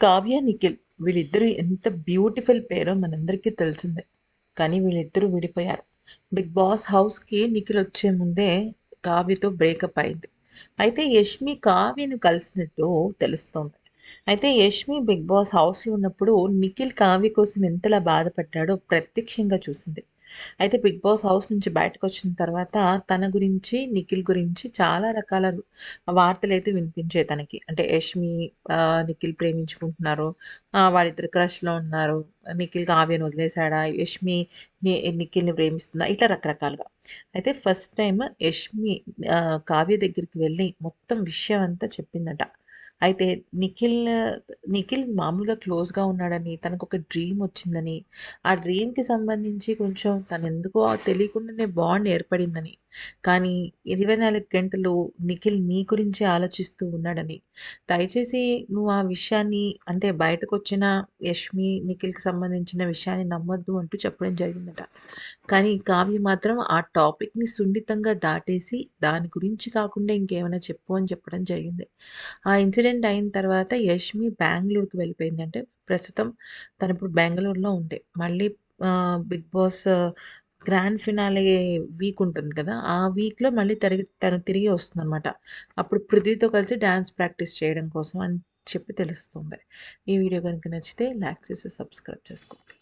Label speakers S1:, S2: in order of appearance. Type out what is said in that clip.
S1: కావ్య, నిఖిల్ వీళ్ళిద్దరూ ఎంత బ్యూటిఫుల్ పేరో మనందరికీ తెలిసిందే. కానీ వీళ్ళిద్దరూ విడిపోయారు. 'బిగ్ బాస్' హౌస్‌కి నిఖిల్ వచ్చే ముందే కావ్యతో బ్రేకప్ అయింది. అయితే యష్మి కావ్యను కలిసినట్టు తెలుస్తోంది. అయితే యష్మి 'బిగ్ బాస్' హౌస్‌లో ఉన్నప్పుడు నిఖిల్ కావ్య కోసం ఎంతలా బాధపడ్డాడో ప్రత్యక్షంగా చూసింది. అయితే 'బిగ్ బాస్' హౌస్ నుంచి బయటకు వచ్చిన తర్వాత తన గురించి, నిఖిల్ గురించి చాలా రకాల వార్తలైతే వినిపించాయి తనకి. అంటే యష్మి ఆ నిఖిల్ ప్రేమించుకుంటున్నారు. ఆహ్, వాళ్ళిద్దరు క్రష్‌లో ఉన్నారు. నిఖిల్ కావ్యను వదిలేసాడా? యష్మి ని నిఖిల్‌ని ప్రేమిస్తుందా? ఇట్లా రకరకాలుగా. అయితే ఫస్ట్ టైం యష్మి కావ్య దగ్గరికి వెళ్ళి మొత్తం విషయం అంతా చెప్పిందట. అయితే నిఖిల్ నిఖిల్ మామూలుగా క్లోజ్‌గా ఉన్నాడని, తనకు ఒక డ్రీమ్ వచ్చిందని, ఆ డ్రీమ్‌కి సంబంధించి కొంచెం తనెందుకో తెలియకుండానే బాండ్ ఏర్పడిందని, కానీ 24 గంటలు నిఖిల్ నీ గురించే ఆలోచిస్తూ ఉన్నాడని, దయచేసి నువ్వు ఆ విషయాన్ని అంటే బయటకొచ్చిన యష్మి, నిఖిల్‌కి సంబంధించిన విషయాన్ని నమ్మొద్దు అంటూ చెప్పడం జరిగిందట. కానీ కావ్య మాత్రం ఆ టాపిక్‌ని సున్నితంగా దాటేసి దాని గురించి కాకుండా ఇంకేమైనా చెప్పు అని చెప్పడం జరిగింది. ఆ ఇన్సిడెంట్ అయిన తర్వాత యష్మి బెంగళూరుకి వెళ్ళిపోయింది. అంటే ప్రస్తుతం తనిప్పుడు బెంగళూరులో ఉంది. మళ్ళీ 'Bigg Boss' grand finale week ఉంటుంది కదా! ఆ వీక్‌లో మళ్ళీ తరిగి తను తిరిగి వస్తుందనమాట. అప్పుడు పృథ్వీతో కలిసి డ్యాన్స్ ప్రాక్టీస్ చేయడం కోసం అని చెప్పి తెలుస్తుంది. ఈ వీడియో కనుక నచ్చితే లైక్ చేసి సబ్స్క్రైబ్ చేసుకోండి.